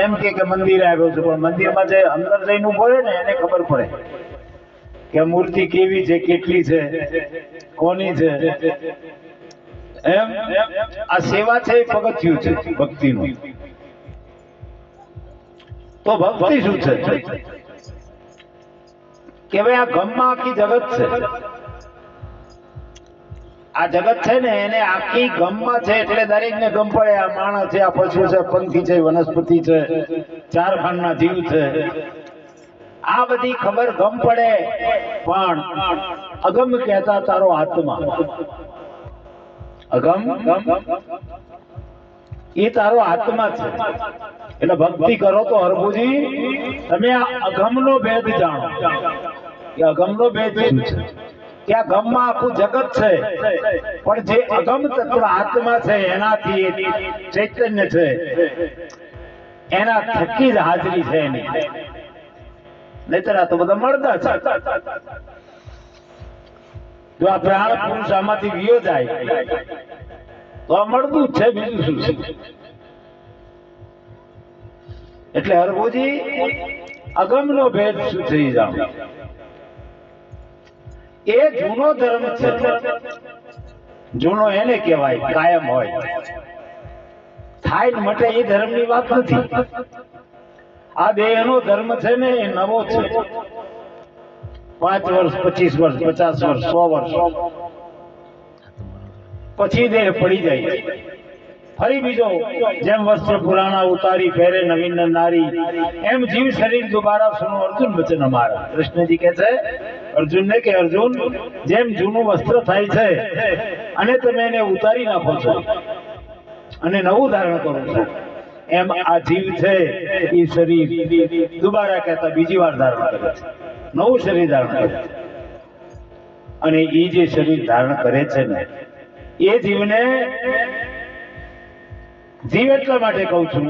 એમ કે મંદિરે આવ્યો છું, પણ મંદિરમાં જે અંદર જઈને ઊભો રહે ને, એને ખબર પડે કે મૂર્તિ કેવી છે, કેટલી છે, કોની છે. એમ, આ સેવા છે એ પગથિયું છે, ભક્તિનું. તો ભક્તિ શું છે? કે ભાઈ આ ગમમાં આખી જગત છે. આ જગત છે ને, એને આખી ગમમાં છે, એટલે દરેક ને ગમ પડે. આ માણસ છે, આ પશુ છે, પંખી છે, વનસ્પતિ છે, ચાર ખાંડના જીવ છે. આ બધી ખબર ગમ પડે. પણ અગમ કહેતા તારો આત્મા. અગમ? એ તારો આત્મા છે. એટલે ભક્તિ કરો તો હરભુજી, તમે આ અગમનો ભેદ જાણો. કે અગમનો ભેદ છે. કે આ ગમમાં આખું જગત છે. પણ જે અગમ તત્વ આત્મા છે, એનાથી ચૈતન્ય છે. એના થકી જ હાજરી છે એની. નહીતર તો બધા મળતા છે. જો આ પ્રાણ પુરુષ આમાંથી વિયો જાય, તો આ મળતું છે બીજું શું છે? એટલે હરભુજી, અગમનો ભેદ સુધરી જાવ એ જૂનો ધર્મ છે. જૂનો એને કહેવાય, કાયમ હોય. થાય મટે એ ધર્મની વાત નથી. આ દેહનો ધર્મ છે ને એ નવો છે. પાંચ વર્ષ, પચીસ વર્ષ, પચાસ વર્ષ, સો વર્ષ. પછી દેહ પડી જાય. ફરી બીજો, જેમ વસ્ત્ર પુરાણા ઉતારી ફેરે નવીન નારી, એમ જીવ શરીર દુબારા સુનો અર્જુન વચન અમારા. કૃષ્ણજી કહે છે અર્જુનને કે, અર્જુન, જેમ જૂનું વસ્ત્ર થાય છે, અને તમે એને ઉતારી નાખો છો, અને નવું ધારણ કરો છો, એમ આ જીવ છે, એ શરીર. દુબારા કહેતા બીજી વાર ધારણ કરે છે. નવું શરીર ધારણ કરે છે. અને એ જે શરીર ધારણ કરે છે ને, એ જીવને જીવ એટલા માટે કહું છું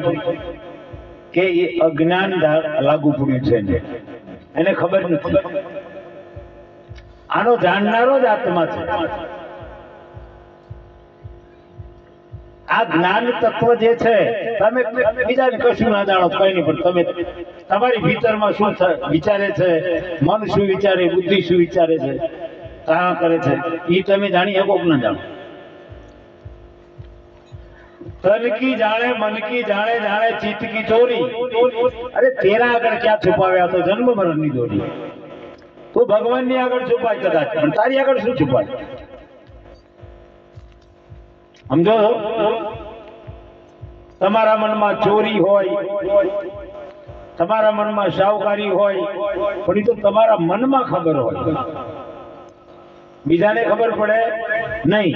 કે એ અજ્ઞાન લાગુ પડ્યું છે એને ખબર નથી. આનો જાણનારો જ આત્મા છે. આ જ્ઞાન તત્વ જે છે, તમે બીજાને કશું ના જાણો, કઈ નહીં, પણ તમે તમારી ભીતરમાં શું વિચારે છે, મન શું વિચારે, બુદ્ધિ શું વિચારે છે કા કરે છે એ તમે જાણી શકો ના જાણો. તન કી જાણે, મન કી જાણે જાણે ચિત્ત કી ચોરી. અરે, તેરા આગળ ક્યાં છુપાવ્યા તો જન્મ મરણની દોરી. તું ભગવાનની આગળ છુપાય કદાચ પણ તારી આગળ શું છુપાય? સમજો? તમારા મનમાં ચોરી હોય તમારા મનમાં શાહુકારી હોય પણ એ તો તમારા મનમાં ખબર હોય. બીજાને ખબર પડે? નહીં.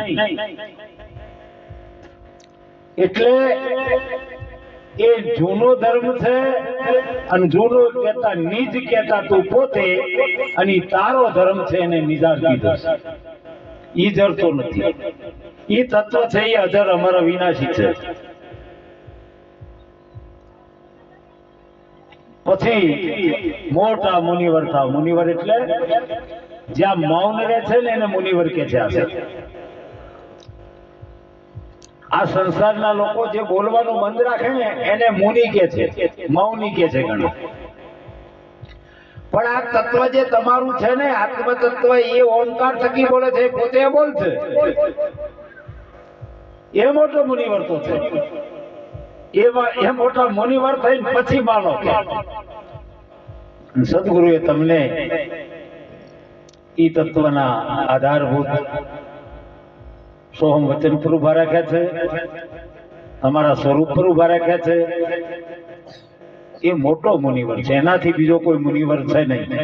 એટલે એ જૂનો ધર્મ છે અને જૂનો કહેતા, નીજ કહેતા તું પોતે અને તારો ધર્મ છે એને નિજાર કીધો છે. ઈ જરતો નથી. ઈ તત્વ છે એ અજર અમારા વિનાશી છે. પછી મોટા મુનિવર થાવ. મુનિવર એટલે જ્યાં મૌન રહે છે ને એને મુનિવર કે છે આ આ સંસારના લોકો જે બોલવાનું બંધ રાખે ને, એને મુનિ કે છે, મૌની કે છે ઘણા પણ આ તત્વ જે તમારું છે ને આત્મ તત્વ એ ઓમકાર થકી બોલે છે પોતે બોલ છે. એ મોટો મુનિવર તો છે. એ મોટા મુનિવર થઈને પછી માનો સદગુરુએ તમને ઈ તત્વના આધારભૂત સોહમ વચન પર ઊભા રાખ્યા છે? તમારા સ્વરૂપ પર ઊભા રાખ્યા છે? એ મોટો મુનિવર છે. એનાથી બીજો કોઈ મુનિવર છે નહીં.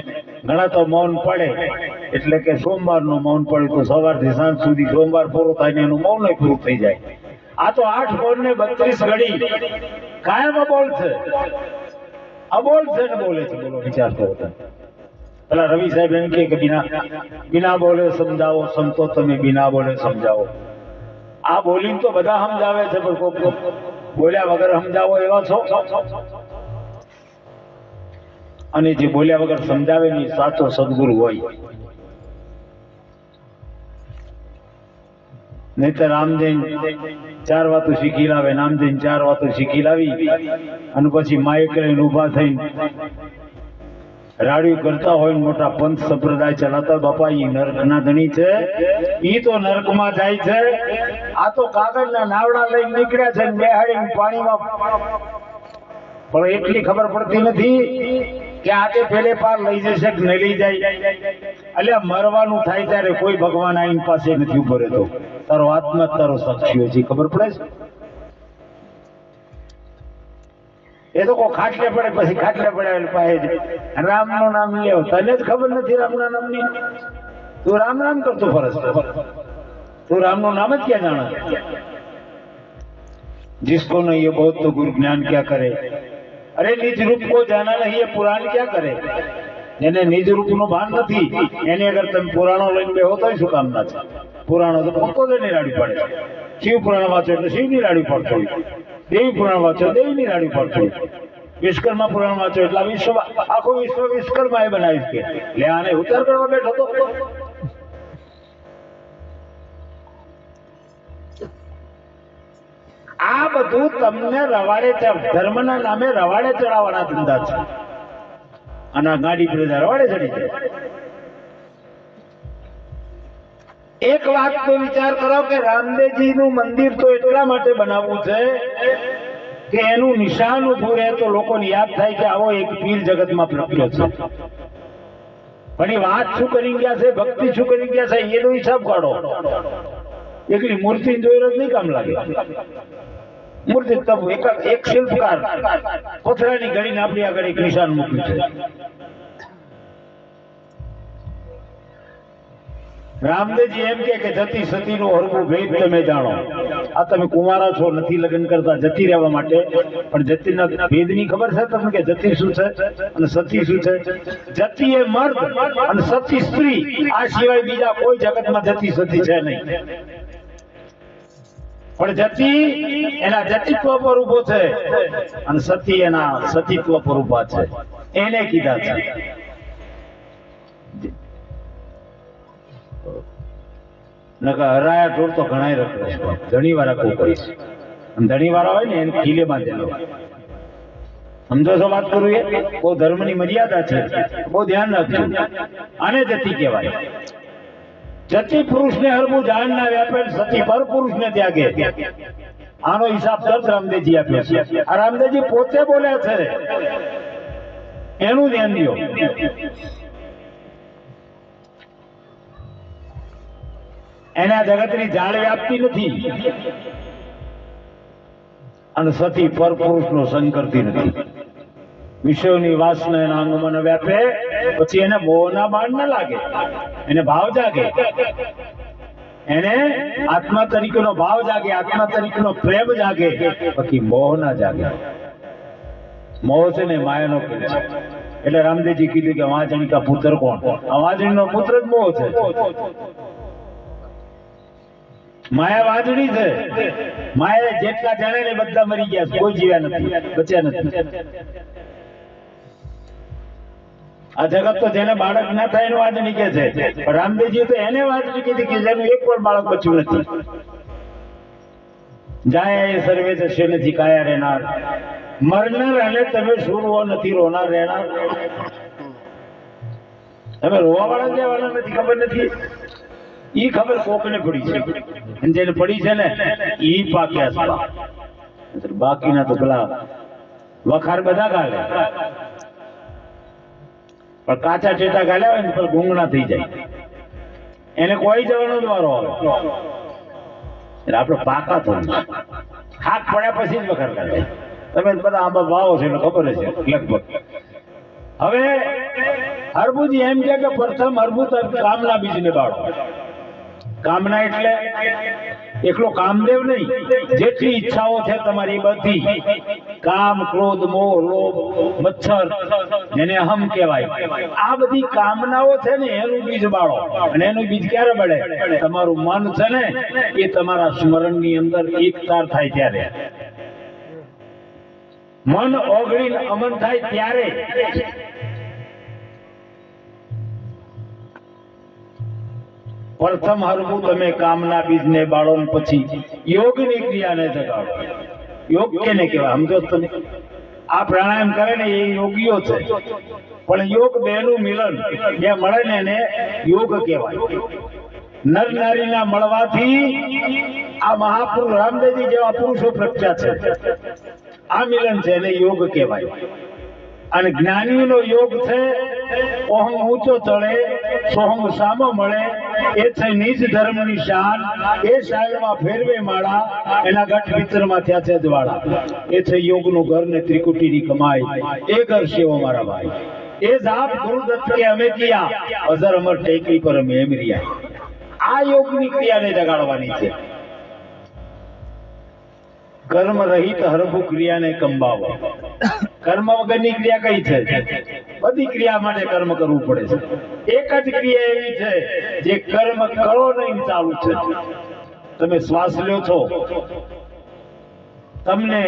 ઘણા તો મૌન પડે. એટલે કે સોમવારનું મૌન પડે તો સવારથી સાંજ સુધી સોમવાર પૂરો થાય ને એનું મૌન પૂરું થઈ જાય. આ તો આઠ બોલ ને બત્રીસ ઘડી. કાયમ અબોલ છે. અબોલ છે ને બોલે છે. બોલો, વિચાર કરો પેલા રવિ સાહેબ એમ કે, બિના બિના બોલે સમજાવો, સંતો તમે બિના બોલે સમજાવો. આ બોલીને તો બધા સમજાવે છે, પણ કોક બોલ્યા વગર સમજાવો એવા છો? અને જે બોલ્યા વગર સમજાવે ને સાચો સદગુરુ હોય. નહીં તો રામજૈન ચાર વાતો શીખી લાવે નામજૈન ચાર વાતો શીખી લાવી અને પછી માઇક લઈને ઊભા થઈને રાડ્યું કરતા હોય મોટા પંથ સંપ્રદાય ચલાવતા બાપા, ઈ નરકના ધણી છે. ઈ તો નરકમાં જાય છે. આ તો કાગળના નાવડા લઈને નીકળ્યા છે બેહાડીને પાણીમાં. પણ એટલી ખબર પડતી નથી કે આજે પેલે પાર લઈ જશે કે નહીં લઈ જાય. એટલે મરવાનું થાય ત્યારે કોઈ ભગવાન આઈન પાસે નથી ઊભો રહેતો. તારો આત્મા, તારો સાક્ષીઓ છે ખબર પડે છે? એ તો કોઈ ખાટલે પડે પછી ખાટલે પડે એટલે પાસે જ રામનું નામ લેવો તને જ ખબર નથી રામના નામની તું રામ રામ કરતો ફરસ તું રામનું નામ જ ક્યાં જાણે जिसको नहीं ये बहुत तो गुरु ज्ञान क्या करे अरे निज रूप को जाना नहीं ये पुराण क्या કરે જેને નિજ રૂપનું ભાન નથી એની અગર તમે પુરાણો લઈને બેહો તો શું કામ ના છે પુરાણો તો પક્કો જ રાડી પડે શિવ પુરાણ વાંચો એટલે શિવની રાડી પડતો હોય દેવી પુરાણ વાંચો, દેવીની પડતો હોય વિશ્વકર્મા પુરાણ વાંચો એટલે વિશ્વ, આખું વિશ્વ વિશ્વકર્મા એ બનાવી છે. લે આને ઉતાર કરવા બેઠો તો. આ બધું તમને રવાડે ધર્મના નામે રવાડે ચડાવવાના ધંધા છે. અને ગાડી પ્રજા રવાડે ચડી જાય. એક વાત તો વિચાર કરો કે રામદેવજી નું મંદિર તો એટલા માટે બનાવવું છે કે એનું નિશાન ઉભું રહે તો લોકોને યાદ થાય કે આવો એક પીર જગતમાં પ્રગટ્યો છે. પણ એ વાત શું કરી ગયા છે? ભક્તિ શું કરી ગયા છે? એનો હિસાબ કાઢો. એકલી મૂર્તિ જોઈ જ નહીં કામ લાગે. મૂર્તિ તબ એક શિલ્પકાર કોથળાની ઘડીને આપણી આગળ એક નિશાન મૂક્યું છે. રામદેવજી એમ કે જતી સતી સતીનો હરવું ભેદ તમે જાણો. આ તમે કુંવારા છો, નથી લગ્ન કરતા, જતી રહેવા માટે. પણ જતીના ભેદની ખબર છે તમને કે જતી શું છે? અને સતી શું છે? જતી એ મર્દ અને સતી સ્ત્રી. આ સિવાય બીજા કોઈ જગતમાં જતી સતી છે નહીં. પણ જતી એના જતીત્વ પર ઊભો છે અને સતી એના સતીત્વ પર ઊભા છે. એને કીધા છે. નકર હરાયા ઢોર તો ઘણાય રખડે ઘણી વાર આખું કરી છે. ઘણી વાર હોય ને, એને ખીલે બાંધેલો. સમજો છો વાત કરું એ? બહુ ધર્મની મર્યાદા છે. બહુ ધ્યાન રાખજો. આને જતી કહેવાય. જતી પુરુષને હરવું જાણ ના વ્યાપે, સતી પર પુરુષને ત્યાગે. આનો હિસાબ દર્દ રામદેવજી આપ્યો છે. આ રામદેવજી પોતે બોલ્યા છે. એનું ધ્યાન દો. એના જગતની જાળ વ્યાપતી નથી. અને સતી પરપુરુષનો સંગ કરતી નથી. વિષયોની વાસના એના અંગમાં વ્યાપે, પછી એને મોહના બાણ ન લાગે. એને ભાવ જાગે. એને આત્મા તરીકેનો ભાવ જાગે, આત્મા તરીકેનો પ્રેમ જાગે પછી મોહ ના જાગે. મોહ છે ને માયાનો ખેલ છે એટલે રામદેવજી કીધું કે વાંચણી કા પુત્ર કોણ? વાંચણી નો પુત્ર જ મોહ છે. માયા વાંચણી છે. માયા જેટલા જાણે ને બધા મરી ગયા કોઈ જીવ્યા નથી. બચ્યા નથી. આ જગત તો જેને બાળક ના થાય એનું વાંચણી કે છે. પણ રામદેવજી તો એને વાંચણી કીધી કે જેનું એક પણ બાળક બચ્યું નથી. જાય એ સર્વે જશે નથી કાયા રહેનાર. મરનાર અને તમે સુરવો નથી રોનાર રહેનાર? તમે રોવા વાળા જવાના નથી, ખબર નથી? ઈ ખબર કોકને પડી છે. જેને પડી છે ને, ઈ પાક્યા છે. બાકીના તો પેલા વખાર બધા ગાલે પણ કાચા ટેટા ગાલ્યા હોય ને પણ ગુંગણા થઈ જાય. એને કોઈ જવાનો જ વારો આવે. એટલે આપણે પાકા થવું હાથ પડ્યા પછી જ વખાર કાઢે તમે બધા આંબા વાવો છો, એટલે ખબર છે લગભગ. હવે હરબુજી એમ કે પ્રથમ હરબુ કામના બીજને બાળો. કામના એટલે એકલો કામદેવ નહીં, જેટલી ઈચ્છાઓ છે તમારી બધી. કામ, ક્રોધ, મોહ, લોભ, મચ્છર એને અહમ કહેવાય. આ બધી કામનાઓ છે ને, એનું બીજ બાળો. અને એનું બીજ ક્યારે બળે? તમારું મન છે ને, એ તમારા સ્મરણની અંદર એકતાર થાય ત્યારે. મન ઓગળીને અમન થાય ત્યારે. પ્રથમ હરવું તમે કામના બીજને બાળો પછી યોગની ક્રિયાને જગાડો. યોગ કેને કહેવાય? સમજો તમે? આ પ્રાણાયામ કરે ને એ યોગીઓ છે. પણ યોગ બેનું મિલન, બે મળે ને એને યોગ કહેવાય. નર નારીના મળવાથી આ મહાપુરુષ, રામદેવજી જેવા પુરુષો પ્રખ્યાત છે. આ મિલન છે એને યોગ કહેવાય. અને જ્ઞાનીનો યોગ છે, ઓહમ ઊંચો ચડે સોહમ સામો મળે, એ છે નિજ ધર્મની શાન, એ શાનમાં ફેરવે માળા, એના ગઠ ભીતરમાં થયા છે દ્વાળા એ છે યોગનું ઘર ને ત્રિકુટીની કમાઈ. એ ઘર સેવો મારા ભાઈ. એ જાપ ગુરુદત્ત કે અમે કિયા અઝર અમર ટેકરી પર અમે એમ રહ્યા. આ યોગની ક્રિયાને જગાડવાની છે. કર્મ રહિત હરભુ ક્રિયાને કંબાવો. કર્મ વગરની ક્રિયા કઈ છે? બધી ક્રિયા માટે કર્મ કરવું પડે છે. એક જ ક્રિયા એવી છે જે કર્મ કરો નહીં ચાલુ છે. તમે શ્વાસ લ્યો છો. તમને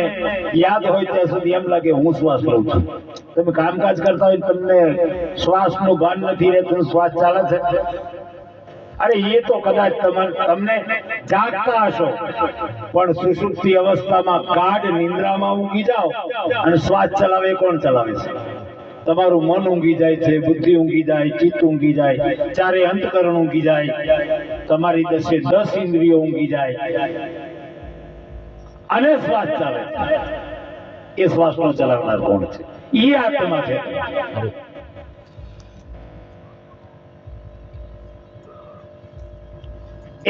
યાદ હોય ત્યાં સુધી એમ લાગે હું શ્વાસ લઉં છું. તમે કામકાજ કરતા હોય તમને શ્વાસનું ભાન નથી રહેતું શ્વાસ ચાલે છે. અરે એ તો કદાચ તમને જાગતા હશો. પણ સુષુપ્તિ અવસ્થામાં કાઢ નિંદ્રામાં ઊંઘી જાઓ અને શ્વાસ ચલાવે કોણ ચલાવે છે? તમારું મન ઊંઘી જાય છે, બુદ્ધિ ઊંઘી જાય, ચિત્ત ઊંઘી જાય, ચારે અંતકરણ ઊંઘી જાય. તમારી દસે દસ ઇન્દ્રિયો ઊંઘી જાય. અને શ્વાસ ચાલે. એ શ્વાસનો ચલાવનાર કોણ છે? એ આત્મા છે.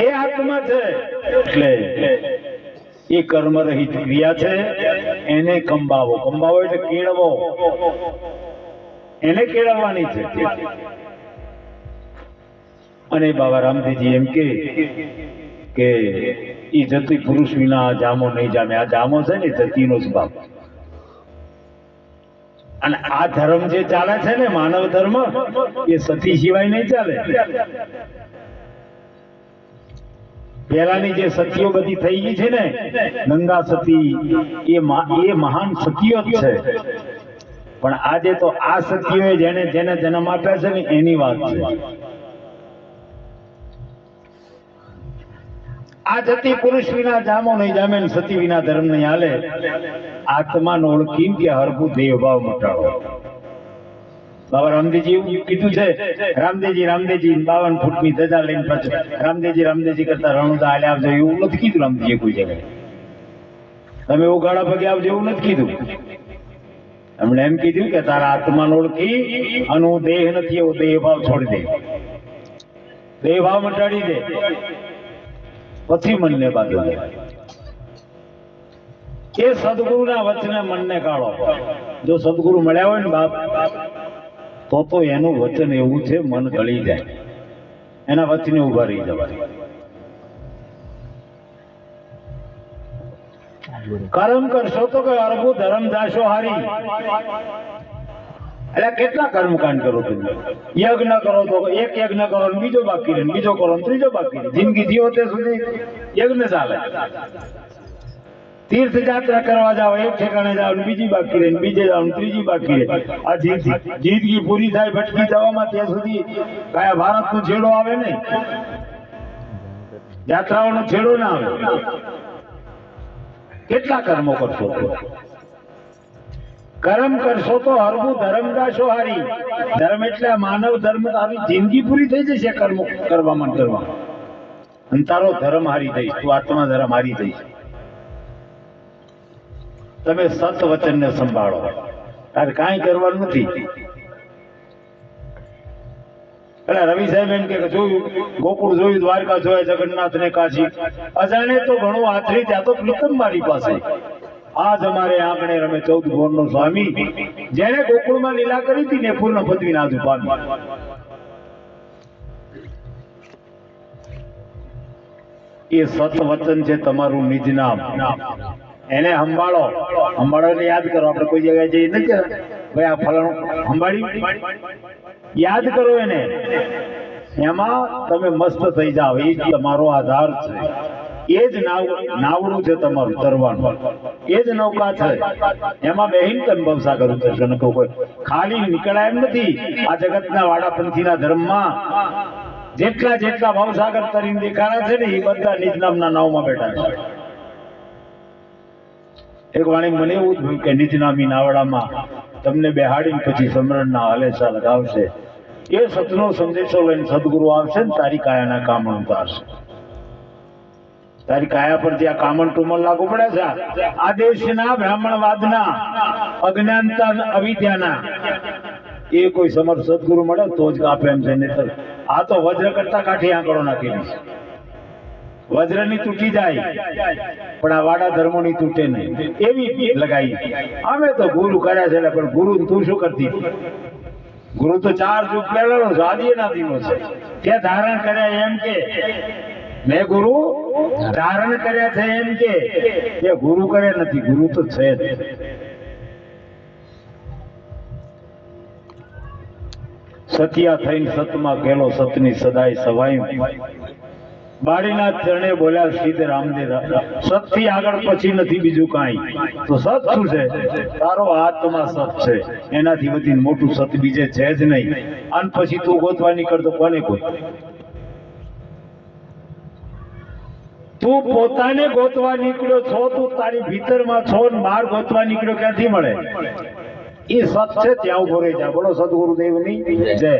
એ આત્મા છે. એટલે એ કર્મ રહિત ક્રિયા છે. એને કંબાવો. કંબાવો એટલે કેળવો. એને કેળવવાની છે. અને બાબા રામજીજી એમ કે કે એ જતી પુરુષ વિના જામો નહીં જામે. આ જામો છે ને જતીનો જ બાપ. અને આ ધર્મ જે ચાલે છે ને, માનવ ધર્મ, એ સતી સિવાય નહીં ચાલે. પેલાની જે સતીઓ બધી થઈ ગઈ છે ને ગંગા સતી, એ મહાન સતીઓ છે. પણ આજે તો આ સતીઓએ જેને જેને જન્મ આપ્યા છે ને એની વાત છે. આ જતી પુરુષ વિના જામો નહીં જામે સતી વિના ધર્મ નહીં હાલે. આત્માનો ઓળખી કે હરભુ દેહ ભાવ મટાડો. બાબા રામદેવજી કીધું છે, રામદેવજી રામદેવજી, બાવન ફૂટની ધજા લઈને પાછું. રામદેવજી રામદેવજી કરતા રણુદા હાલે આવજો, એવું નથી કીધું રામદેવજી કોઈ જગ્યાએ. તમે ગાળા પગે આવજો, એવું નથી કીધું. એમણે એમ કીધું કે તારા આત્માને ઓળખી અને હું દેહ નથી એવો દેહ ભાવ છોડી દે. દેહ ભાવ મટાડી દે. પછી મનને બાંધો. દે એ સદગુરુના વચને મનને કાઢો. જો સદગુરુ મળ્યા હોય ને બાપ, તો તો એનું વચન એવું છે, મન ગળી જાય. એના વચને ઊભા રહી જવાય. કર્મ કરશો તો કે અરબુ, ધર્મ જાશો હારી. એટલે કેટલા કર્મકાંડ કરો તમે? યજ્ઞ કરો તો એક યજ્ઞ કરો બીજો બાકી રહે બીજો કરો ત્રીજો બાકી રહે. જિંદગી જીવો તે સુધી યજ્ઞ ચાલે. તીર્થ યાત્રા કરવા જાવ એક ઠેકાણે જાવ બીજી બાકી રહે બીજે જાઓ ત્રીજી બાકી રહે. આ જિંદગી પૂરી થાય ભટકી જવામાં ત્યાં સુધી કયા ભારતનો છેડો આવે નહીં. યાત્રાઓનો છેડો ના આવે. કેટલા કર્મો કરશો કર્મ કરશો તો હરવું ધર્મ ગાશો હારી. ધર્મ એટલે માનવ ધર્મ તારી જિંદગી પૂરી થઈ જશે કર્મ કરવામાં ને કરવામાં. અને તારો ધર્મ હારી જઈશ તું આત્મા ધર્મ હારી જઈશ તમે સત વચનને સંભાળો. તારે કાંઈ કરવાનું નથી. પેલા રવિ સાહેબ એમ કે જોયું, ગોકુળ જોયું, દ્વારકા જોયા જગન્નાથ ને કાશી. અજાણે તો ઘણું આથરી, ત્યાં તો પ્રીતમ મારી પાસે. આજ અમારે આંગણે રમે ચૌદ ભુવનનો સ્વામી જેને ગોકુળમાં લીલા કરી હતી ને પૂર્ણ પદવી નાજુ પામી એ સત વચન છે તમારું નિજ નામ. એને સંભાળો. સંભાળો યાદ કરો. આપણે કોઈ જગ્યાએ જઈએ નથી ભાઈ, આ ફલાણું સંભાળ્યું યાદ કરો એને. એમાં તમે મસ્ત થઈ જાઓ. એ જ તમારો આધાર છે. એ જ નાવ, નાવડું છે તમારું તરવાનું એ જ નૌકા છે. એમાં બેહીન તમે ભવસાગર ઉતરશો ને કોઈ ખાલી નીકળાય એમ નથી. આ જગતના વાડાપંથીના ધર્મમાં જેટલા જેટલા ભવસાગર તરીને દેખાડા છે ને, એ બધા નિજ નામના નાવમાં બેઠા છે. એક વાણી મને એવું જ કે નિજ નામી નાવડામાં તમને બેહાડીને પછી સમરણના હલેસા લગાવશે. એ સતનો સંદેશો લઈને સદગુરુ આવશે ને તારી કાયાના કામણ ઉતારશે તારી કાયા પર જે આ કામણ ટુમણ લાગુ પડે છે, આ દેશના, બ્રાહ્મણવાદના, અજ્ઞાનતા અવિદ્યાના, એ કોઈ સમર્થ સદગુરુ મળે તો જ કાપે એમ છે. નહીં આ તો વજ્ર કરતા કાઠી આંકડો નાખી દઈશ વજ્રની તૂટી જાય, પણ આ વાડા ધર્મોની તૂટે નહીં. એવી લગાઈ. અમે તો ગુરુ કર્યા છે, પણ ગુરુ તું શું કરતી? ગુરુ તો ચાર યુગ પહેલાનો દીનો છે. તે ધારણ કર્યા એમ કે? મેં ગુરુ ધારણ કર્યા છે એમ કે? તે ગુરુ કરે નથી, ગુરુ તો છે જ. સત્યા થઈને સતમાં ગેલો સતની સદાય સવાય બાળીના ચરણે બોલ્યા સીધ રામદેવ, સતથી આગળ પછી નથી બીજું કાંઈ. તો સત શું છે? તારો આત્મા સત છે. એનાથી વધીને મોટું સત બીજે છે જ નહીં. અને પછી તું ગોતવા નીકળતો કોને કોઈ તું પોતાને ગોતવા નીકળ્યો છો, તું તારી ભીતરમાં છો ને બહાર ગોતવા નીકળ્યો, ક્યાંથી મળે? એ સત છે, ત્યાં ઊભો રહી જા. બોલો, સદગુરુદેવની જય.